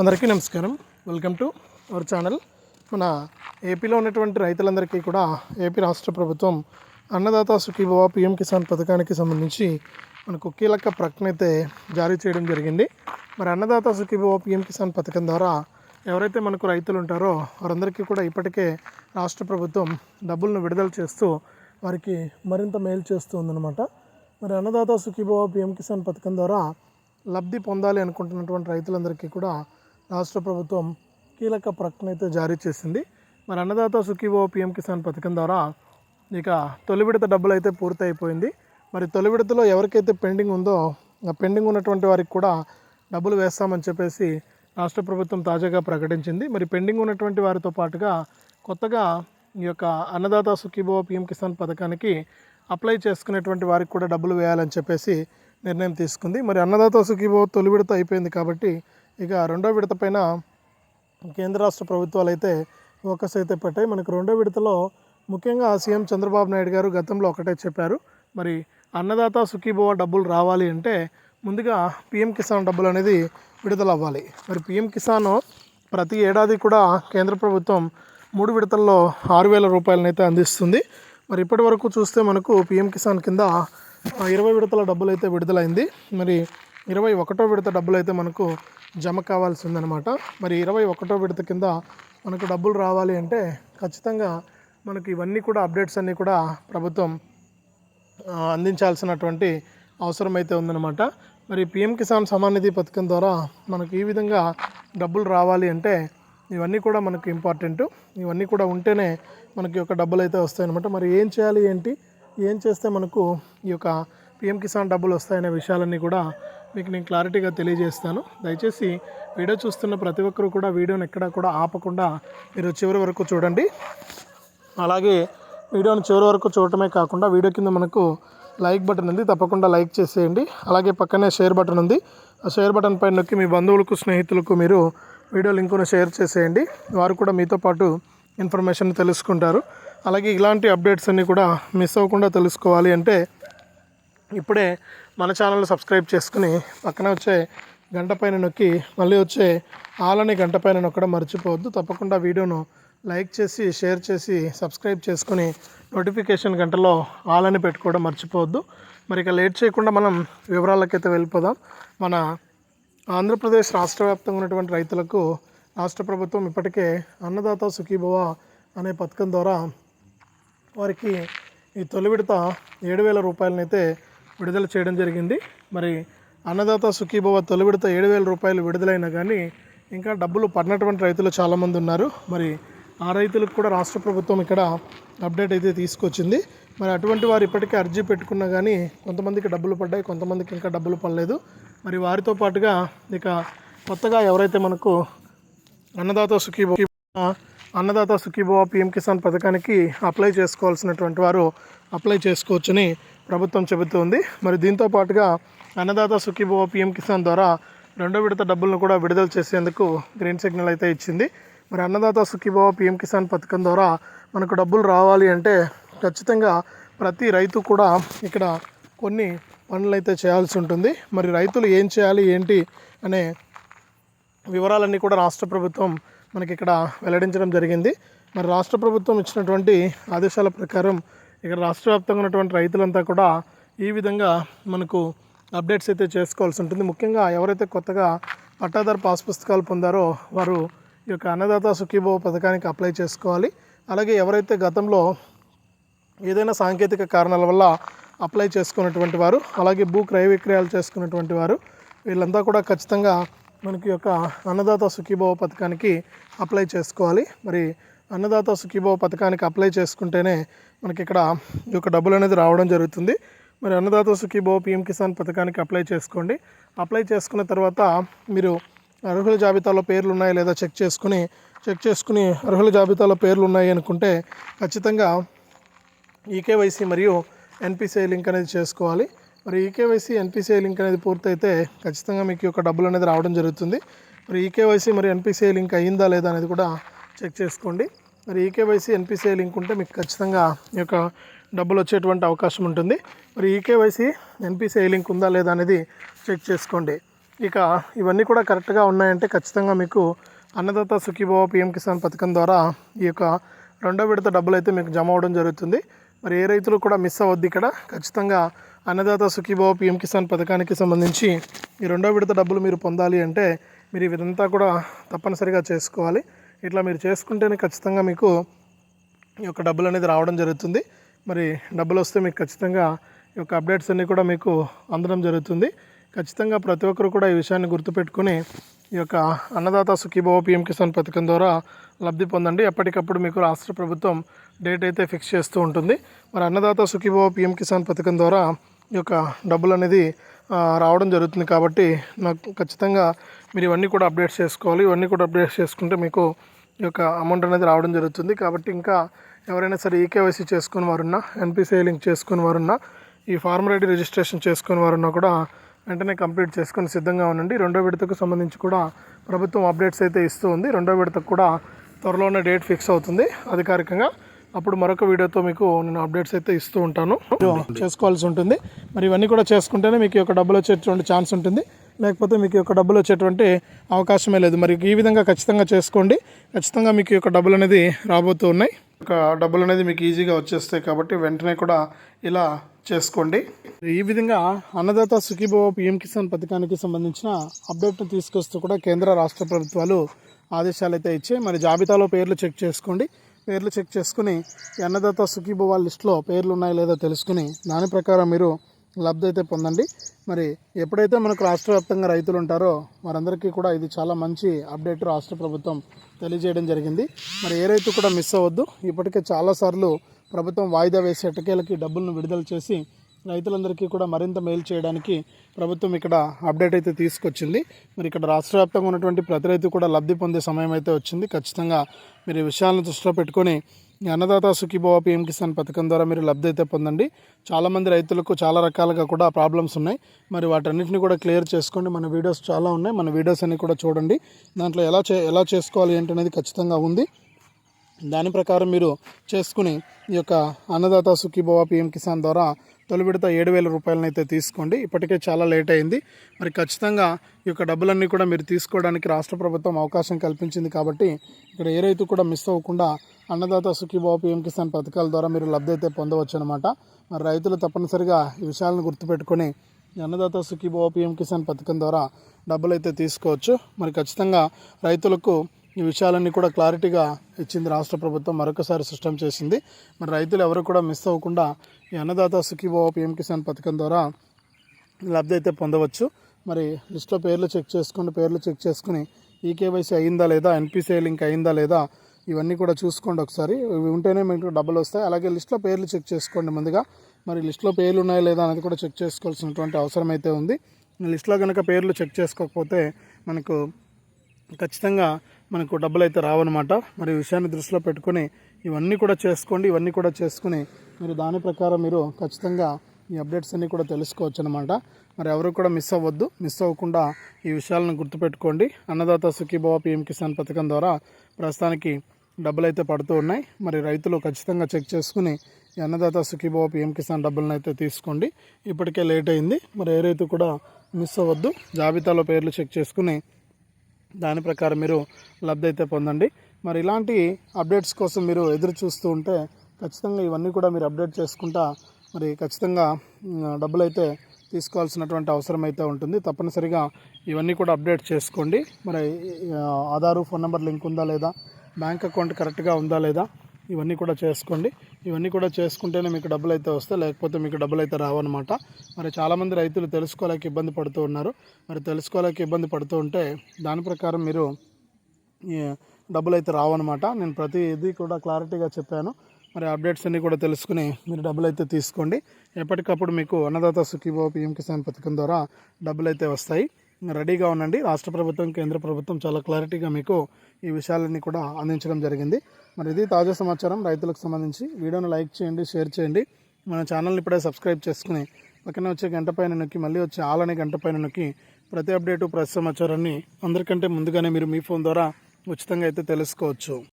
అందరికీ నమస్కారం. Welcome to our channel మన ఏపీలో ఉన్నటువంటి రైతులందరికీ కూడా ఏపీ రాష్ట్ర ప్రభుత్వం అన్నదాత సుఖీభవ పిఎం కిసాన్ పథకానికి సంబంధించి మనకు కీలక ప్రకటన అయితే జారీ చేయడం జరిగింది. మరి అన్నదాత సుఖీభవ పిఎం కిసాన్ పథకం ద్వారా ఎవరైతే మనకు రైతులు ఉంటారో వారందరికీ కూడా ఇప్పటికే రాష్ట్ర ప్రభుత్వం డబ్బులను విడుదల చేస్తూ వారికి మరింత మేలు చేస్తూ ఉందన్నమాట. మరి అన్నదాత సుఖీభవ పిఎం కిసాన్ పథకం ద్వారా లబ్ధి పొందాలి అనుకుంటున్నటువంటి రైతులందరికీ కూడా రాష్ట్ర ప్రభుత్వం కీలక ప్రకటన అయితే జారీ చేసింది. మరి అన్నదాత సుఖీభవ పిఎం కిసాన్ పథకం ద్వారా ఇక తొలి విడత డబ్బులు అయితే పూర్తి అయిపోయింది మరి తొలి విడతలో ఎవరికైతే పెండింగ్ ఉందో ఆ పెండింగ్ ఉన్నటువంటి వారికి కూడా డబ్బులు వేస్తామని చెప్పేసి రాష్ట్ర ప్రభుత్వం తాజాగా ప్రకటించింది. మరి పెండింగ్ ఉన్నటువంటి వారితో పాటుగా కొత్తగా ఈ యొక్క అన్నదాత సుఖీభో పిఎం కిసాన్ పథకానికి అప్లై చేసుకునేటువంటి వారికి కూడా డబ్బులు వేయాలని చెప్పేసి నిర్ణయం తీసుకుంది. మరి అన్నదాత సుఖీభో తొలి విడత అయిపోయింది కాబట్టి ఇక రెండో విడత పైన కేంద్ర రాష్ట్ర ప్రభుత్వాలు అయితే ఫోకస్ అయితే పెట్టాయి మనకు రెండో విడతలో ముఖ్యంగా సీఎం చంద్రబాబు నాయుడు గారు గతంలో ఒకటే చెప్పారు. మరి అన్నదాత సుఖీభవ డబ్బులు రావాలి అంటే ముందుగా పిఎం కిసాన్ డబ్బులు అనేది విడుదల అవ్వాలి. మరి పిఎం కిసాన్ ప్రతి ఏడాది కూడా కేంద్ర ప్రభుత్వం మూడు విడతల్లో ఆరు వేల రూపాయలనైతే అందిస్తుంది. మరి ఇప్పటి వరకు చూస్తే మనకు పిఎం కిసాన్ కింద ఇరవై విడతల డబ్బులు అయితే విడుదలైంది. మరి ఇరవై ఒకటో విడత డబ్బులు అయితే మనకు జమ కావాల్సి ఉందన్నమాట మరి ఇరవై ఒకటో విడత కింద మనకు డబ్బులు రావాలి అంటే ఖచ్చితంగా మనకి ఇవన్నీ కూడా అప్డేట్స్ అన్నీ కూడా ప్రభుత్వం అందించాల్సినటువంటి అవసరం అయితే ఉందన్నమాట మరి పిఎం కిసాన్ సమాన్ నిధి పథకం ద్వారా మనకు ఈ విధంగా డబ్బులు రావాలి అంటే ఇవన్నీ కూడా మనకు ఇంపార్టెంట్. ఇవన్నీ కూడా ఉంటేనే మనకి ఒక డబ్బులు అయితే వస్తాయన్నమాట మరి ఏం చేయాలి ఏంటి? ఏం చేస్తే మనకు ఈ యొక్క పిఎం కిసాన్ డబ్బులు వస్తాయనే విషయాలన్నీ కూడా మీకు నేను క్లారిటీగా తెలియజేస్తాను. దయచేసి వీడియో చూస్తున్న ప్రతి ఒక్కరూ కూడా వీడియోని ఎక్కడ కూడా ఆపకుండా మీరు చివరి వరకు చూడండి. అలాగే వీడియోని చివరి వరకు చూడటమే కాకుండా వీడియో కింద మనకు లైక్ బటన్ ఉంది తప్పకుండా లైక్ చేసేయండి. అలాగే పక్కనే షేర్ బటన్ ఉంది. ఆ షేర్ బటన్ పైన నొక్కి మీ బంధువులకు స్నేహితులకు మీరు వీడియో లింకును షేర్ చేసేయండి. వారు కూడా మీతో పాటు ఇన్ఫర్మేషన్ తెలుసుకుంటారు. అలాగే ఇలాంటి అప్డేట్స్ అన్నీ కూడా మిస్ అవ్వకుండా తెలుసుకోవాలి అంటే ఇప్పుడే మన ఛానల్ సబ్స్క్రైబ్ చేసుకుని పక్కన వచ్చే గంట పైన నొక్కి మళ్ళీ వచ్చే ఆలని గంట పైన నొక్కడం మర్చిపోవద్దు. తప్పకుండా వీడియోను లైక్ చేసి షేర్ చేసి సబ్స్క్రైబ్ చేసుకుని నోటిఫికేషన్ గంటలో ఆలని పెట్టుకోవడం మర్చిపోవద్దు. మరి ఇక లేట్ చేయకుండా మనం వివరాలకైతే వెళ్ళిపోదాం. మన ఆంధ్రప్రదేశ్ రాష్ట్ర వ్యాప్తంగా ఉన్నటువంటి రైతులకు రాష్ట్ర ప్రభుత్వం ఇప్పటికే అన్నదాత సుఖీభవ అనే పథకం ద్వారా వారికి ఈ తొలి విడత ఏడు వేల రూపాయలనైతే విడుదల చేయడం జరిగింది. మరి అన్నదాత సుఖీభవ తొలి విడత ఏడు వేల రూపాయలు విడుదలైనా కానీ ఇంకా డబ్బులు పడినటువంటి రైతులు చాలామంది ఉన్నారు. మరి ఆ రైతులకు కూడా రాష్ట్ర ప్రభుత్వం ఇక్కడ అప్డేట్ అయితే తీసుకొచ్చింది. మరి అటువంటి వారు ఇప్పటికే అర్జీ పెట్టుకున్నా కానీ కొంతమందికి డబ్బులు పడ్డాయి కొంతమందికి ఇంకా డబ్బులు పడలేదు. మరి వారితో పాటుగా ఇక కొత్తగా ఎవరైతే మనకు అన్నదాత సుఖీభవ అన్నదాత సుఖీభవ పిఎం కిసాన్ పథకానికి అప్లై చేసుకోవాల్సినటువంటి వారు అప్లై చేసుకోవచ్చని ప్రభుత్వం చెబుతోంది. మరి దీంతో పాటుగా అన్నదాత సుఖీభవ పిఎం కిసాన్ ద్వారా రెండో విడత డబ్బులను కూడా విడుదల చేసేందుకు గ్రీన్ సిగ్నల్ అయితే ఇచ్చింది. మరి అన్నదాత సుఖీభవ పిఎం కిసాన్ పథకం ద్వారా మనకు డబ్బులు రావాలి అంటే ఖచ్చితంగా ప్రతి రైతు కూడా ఇక్కడ కొన్ని పనులు అయితే చేయాల్సి ఉంటుంది. మరి రైతులు ఏం చేయాలి ఏంటి అనే వివరాలన్నీ కూడా రాష్ట్ర ప్రభుత్వం మనకి ఇక్కడ వెల్లడించడం జరిగింది. మరి రాష్ట్ర ప్రభుత్వం ఇచ్చినటువంటి ఆదేశాల ప్రకారం ఇక్కడ రాష్ట్ర వ్యాప్తంగా ఉన్నటువంటి రైతులంతా కూడా ఈ విధంగా మనకు అప్డేట్స్ అయితే చేసుకోవాల్సి ఉంటుంది. ముఖ్యంగా ఎవరైతే కొత్తగా పట్టాదారు పాస్ పుస్తకాలు పొందారో వారు ఈ యొక్క అన్నదాత సుఖీభవ పథకానికి అప్లై చేసుకోవాలి. అలాగే ఎవరైతే గతంలో ఏదైనా సాంకేతిక కారణాల వల్ల అప్లై చేసుకున్నటువంటి వారు అలాగే భూ క్రయ విక్రయాలు చేసుకున్నటువంటి వారు వీళ్ళంతా కూడా ఖచ్చితంగా మనకి యొక్క అన్నదాత సుఖీభవ పథకానికి అప్లై చేసుకోవాలి. మరి అన్నదాత సుఖీభవ పథకానికి అప్లై చేసుకుంటేనే మనకి ఇక్కడ ఈ యొక్క డబ్బులు అనేది రావడం జరుగుతుంది. మరి అన్నదాత సుఖీభవ పిఎం కిసాన్ పథకానికి అప్లై చేసుకోండి. అప్లై చేసుకున్న తర్వాత మీరు అర్హుల జాబితాలో పేర్లు ఉన్నాయా లేదా చెక్ చేసుకుని చెక్ చేసుకుని అర్హుల జాబితాలో పేర్లు ఉన్నాయి అనుకుంటే ఖచ్చితంగా ఈకేవైసీ మరియు ఎన్పిసిఐ లింక్ అనేది చేసుకోవాలి. మరి ఈకేవైసీ ఎన్పిసిఐ లింక్ అనేది పూర్తయితే ఖచ్చితంగా మీకు ఈ యొక్క డబ్బులు అనేది రావడం జరుగుతుంది. మరి ఈకేవైసీ మరియు ఎన్పిసిఐ లింక్ అయ్యిందా లేదా అనేది కూడా చెక్ చేసుకోండి. మరి ఈకేవైసీ ఎన్పిసిఐ లింక్ ఉంటే మీకు ఖచ్చితంగా ఈ యొక్క డబ్బులు వచ్చేటువంటి అవకాశం ఉంటుంది. మరి ఈకేవైసీ ఎన్పిసిఐ లింక్ ఉందా లేదా అనేది చెక్ చేసుకోండి. ఇక ఇవన్నీ కూడా కరెక్ట్గా ఉన్నాయంటే ఖచ్చితంగా మీకు అన్నదాత సుఖీభావ పిఎం కిసాన్ పథకం ద్వారా ఈ యొక్క రెండో విడత డబ్బులు అయితే మీకు జమ అవ్వడం జరుగుతుంది. మరి ఏ రైతులు కూడా మిస్ అవ్వద్దు ఇక్కడ. ఖచ్చితంగా అన్నదాత సుఖీభావ పిఎం కిసాన్ పథకానికి సంబంధించి ఈ రెండో విడత డబ్బులు మీరు పొందాలి అంటే మీరు ఇదంతా కూడా తప్పనిసరిగా చేసుకోవాలి. ఇట్లా మీరు చేసుకుంటేనే ఖచ్చితంగా మీకు ఈ యొక్క డబ్బులు అనేది రావడం జరుగుతుంది. మరి డబ్బులు వస్తే మీకు ఖచ్చితంగా ఈ యొక్క అప్డేట్స్ అన్నీ కూడా మీకు అందడం జరుగుతుంది. ఖచ్చితంగా ప్రతి ఒక్కరు కూడా ఈ విషయాన్ని గుర్తుపెట్టుకొని ఈ యొక్క అన్నదాత సుఖీభవ పిఎం కిసాన్ పథకం ద్వారా లబ్ధి పొందండి. ఎప్పటికప్పుడు మీకు రాష్ట్ర ప్రభుత్వం డేట్ అయితే ఫిక్స్ చేస్తూ ఉంటుంది. మరి అన్నదాత సుఖీభవ పిఎం కిసాన్ పథకం ద్వారా ఈ యొక్క డబ్బులు అనేది రావడం జరుగుతుంది కాబట్టి నాకు ఖచ్చితంగా మీరు ఇవన్నీ కూడా అప్డేట్స్ చేసుకోవాలి. ఇవన్నీ కూడా అప్డేట్స్ చేసుకుంటే మీకు ఈ యొక్క అమౌంట్ అనేది రావడం జరుగుతుంది. కాబట్టి ఇంకా ఎవరైనా సరే ఈకేవైసీ చేసుకుని వారున్నా ఎన్పిసిఐ లింక్ చేసుకుని వారున్నా ఈ ఫార్మ్ రెడీ రిజిస్ట్రేషన్ చేసుకుని వారున్నా కూడా వెంటనే కంప్లీట్ చేసుకొని సిద్ధంగా ఉండండి. రెండో విడతకు సంబంధించి కూడా ప్రభుత్వం అప్డేట్స్ అయితే ఇస్తూ ఉంది. రెండో విడతకు కూడా త్వరలోనే డేట్ ఫిక్స్ అవుతుంది అధికారికంగా. అప్పుడు మరొక వీడియోతో మీకు నేను అప్డేట్స్ అయితే ఇస్తూ ఉంటాను. చేసుకోవాల్సి ఉంటుంది. మరి ఇవన్నీ కూడా చేసుకుంటేనే మీకు ఒక యొక్క డబ్బులు వచ్చేటువంటి ఛాన్స్ ఉంటుంది. లేకపోతే మీకు యొక్క డబ్బులు వచ్చేటువంటి అవకాశమే లేదు. మరి ఈ విధంగా ఖచ్చితంగా చేసుకోండి. ఖచ్చితంగా మీకు యొక్క డబ్బులు అనేది రాబోతూ ఉన్నాయి. ఒక డబ్బులు అనేది మీకు ఈజీగా వచ్చేస్తాయి కాబట్టి వెంటనే కూడా ఇలా చేసుకోండి. ఈ విధంగా అన్నదాత సుఖీభవ పిఎం కిసాన్ పథకానికి సంబంధించిన అప్డేట్ను తీసుకొస్తూ కూడా కేంద్ర రాష్ట్ర ప్రభుత్వాలు ఆదేశాలు అయితే ఇచ్చాయి. మరి జాబితాలో పేర్లు చెక్ చేసుకోండి. పేర్లు చెక్ చేసుకుని అన్నదాత సుఖీభవ లిస్ట్లో పేర్లు ఉన్నాయో లేదో తెలుసుకుని దాని ప్రకారం మీరు లబ్ధి అయితే పొందండి. మరి ఎప్పుడైతే మనకు రాష్ట్ర వ్యాప్తంగా రైతులు ఉంటారో వారందరికీ కూడా ఇది చాలా మంచి అప్డేట్ రాష్ట్ర ప్రభుత్వం తెలియజేయడం జరిగింది. మరి ఏ రైతు కూడా మిస్ అవ్వద్దు. ఇప్పటికే చాలాసార్లు ప్రభుత్వం వాయిదా వేసే ఎటకేలకి డబ్బులను విడుదల చేసి రైతులందరికీ కూడా మరింత మేలు చేయడానికి ప్రభుత్వం ఇక్కడ అప్డేట్ అయితే తీసుకొచ్చింది. మరి ఇక్కడ రాష్ట్ర వ్యాప్తంగా ఉన్నటువంటి ప్రతి రైతు కూడా లబ్ధి పొందే సమయం అయితే వచ్చింది. ఖచ్చితంగా మీరు ఈ విషయాలను దృష్టిలో పెట్టుకొని అన్నదాత సుఖీభవ పిఎం కిసాన్ పథకం ద్వారా మీరు లబ్ధి అయితే పొందండి. చాలామంది రైతులకు చాలా రకాలుగా కూడా ప్రాబ్లమ్స్ ఉన్నాయి. మరి వాటన్నిటిని కూడా క్లియర్ చేసుకోండి. మన వీడియోస్ చాలా ఉన్నాయి. మన వీడియోస్ అన్ని కూడా చూడండి. దాంట్లో ఎలా చే ఎలా చేసుకోవాలి ఏంటనేది ఖచ్చితంగా ఉంది. దాని ప్రకారం మీరు చేసుకుని ఈ యొక్క అన్నదాత సుఖీభవ పిఎం కిసాన్ ద్వారా తొలి విడత ఏడు వేల రూపాయలనైతే తీసుకోండి. ఇప్పటికే చాలా లేట్ అయింది. మరి ఖచ్చితంగా ఈ యొక్క డబ్బులన్నీ కూడా మీరు తీసుకోవడానికి రాష్ట్ర ప్రభుత్వం అవకాశం కల్పించింది కాబట్టి ఇక్కడ ఏ రైతు కూడా మిస్ అవ్వకుండా అన్నదాత సుఖీబాబు పిఎం కిసాన్ పథకాల ద్వారా మీరు లబ్ధి అయితే పొందవచ్చు అనమాట మరి రైతులు తప్పనిసరిగా ఈ విషయాలను గుర్తుపెట్టుకొని అన్నదాత సుఖీబాబు పిఎం కిసాన్ పథకం ద్వారా డబ్బులు అయితే తీసుకోవచ్చు. మరి ఖచ్చితంగా రైతులకు ఈ విషయాలన్నీ కూడా క్లారిటీగా ఇచ్చింది రాష్ట్ర ప్రభుత్వం మరొకసారి స్పష్టం చేసింది. మరి రైతులు ఎవరు కూడా మిస్ అవ్వకుండా ఈ అన్నదాత సుఖీబాబు పిఎం కిసాన్ పథకం ద్వారా లబ్ధి అయితే పొందవచ్చు. మరి లిస్ట్లో పేర్లు చెక్ చేసుకుని పేర్లు చెక్ చేసుకుని ఈకేవైసీ అయిందా లేదా ఎన్పిసిఐ లింక్ అయిందా లేదా ఇవన్నీ కూడా చూసుకోండి ఒకసారి. ఇవి ఉంటేనే మీకు డబ్బులు వస్తాయి. అలాగే లిస్ట్లో పేర్లు చెక్ చేసుకోండి ముందుగా. మరి లిస్ట్లో పేర్లు ఉన్నాయా లేదా అనేది కూడా చెక్ చేసుకోవాల్సినటువంటి అవసరం అయితే ఉంది. లిస్ట్లో కనుక పేర్లు చెక్ చేసుకోకపోతే మనకు ఖచ్చితంగా మనకు డబ్బులు అయితే రావన్నమాట. మరి విషయాన్ని దృష్టిలో పెట్టుకొని ఇవన్నీ కూడా చేసుకోండి ఇవన్నీ కూడా చేసుకుని మీరు దాని ప్రకారం మీరు ఖచ్చితంగా ఈ అప్డేట్స్ అన్నీ కూడా తెలుసుకోవచ్చు అనమాట మరి ఎవరు కూడా మిస్ అవ్వద్దు. మిస్ అవ్వకుండా ఈ విషయాలను గుర్తుపెట్టుకోండి. అన్నదాత సుఖీభవ పిఎం కిసాన్ పథకం ద్వారా ప్రస్తుతానికి డబ్బులు అయితే పడుతూ ఉన్నాయి. మరి రైతులు ఖచ్చితంగా చెక్ చేసుకుని అన్నదాత సుఖీబాబు పిఎం కిసాన్ డబ్బులను అయితే తీసుకోండి. ఇప్పటికే లేట్ అయింది. మరి ఏ రైతు కూడా మిస్ అవ్వద్దు. జాబితాలో పేర్లు చెక్ చేసుకుని దాని ప్రకారం మీరు లబ్ధి అయితే పొందండి. మరి ఇలాంటి అప్డేట్స్ కోసం మీరు ఎదురు చూస్తూ ఉంటే ఖచ్చితంగా ఇవన్నీ కూడా మీరు అప్డేట్ చేసుకుంటా మరి ఖచ్చితంగా డబ్బులు అయితే తీసుకోవాల్సినటువంటి అవసరం అయితే ఉంటుంది. తప్పనిసరిగా ఇవన్నీ కూడా అప్డేట్ చేసుకోండి. మరి ఆధారు ఫోన్ నెంబర్ లింక్ ఉందా లేదా బ్యాంక్ అకౌంట్ కరెక్ట్గా ఉందా లేదా ఇవన్నీ కూడా చేసుకోండి. ఇవన్నీ కూడా చేసుకుంటేనే మీకు డబ్బులు అయితే వస్తాయి లేకపోతే మీకు డబ్బులు అయితే రావన్నమాట. మరి చాలామంది రైతులు తెలుసుకోలేక ఇబ్బంది పడుతూ ఉన్నారు. మరి తెలుసుకోలేక ఇబ్బంది పడుతూ ఉంటే దాని ప్రకారం మీరు డబ్బులు అయితే రావన్నమాట. నేను ప్రతి ఇది కూడా క్లారిటీగా చెప్పాను. మరి అప్డేట్స్ అన్నీ కూడా తెలుసుకుని మీరు డబ్బులు అయితే తీసుకోండి. ఎప్పటికప్పుడు మీకు అన్నదాత సుఖీభో పిఎం కిసాన్ పథకం ద్వారా డబ్బులు అయితే వస్తాయి. రెడీగా ఉండండి. రాష్ట్ర ప్రభుత్వం కేంద్ర ప్రభుత్వం చాలా క్లారిటీగా మీకు ఈ విషయాలన్నీ కూడా అందించడం జరిగింది. మరి ఇది తాజా సమాచారం. రైతులకు సంబంధించి వీడియోను లైక్ చేయండి షేర్ చేయండి. మన ఛానల్ని ఇప్పుడే సబ్స్క్రైబ్ చేసుకుని పక్కన వచ్చే గంట పైన నొక్కి మళ్ళీ వచ్చే ఆల్ గంట పైన నొక్కి ప్రతి అప్డేటు ప్రతి సమాచారాన్ని అందరికంటే ముందుగానే మీరు మీ ఫోన్ ద్వారా ఉచితంగా అయితే తెలుసుకోవచ్చు.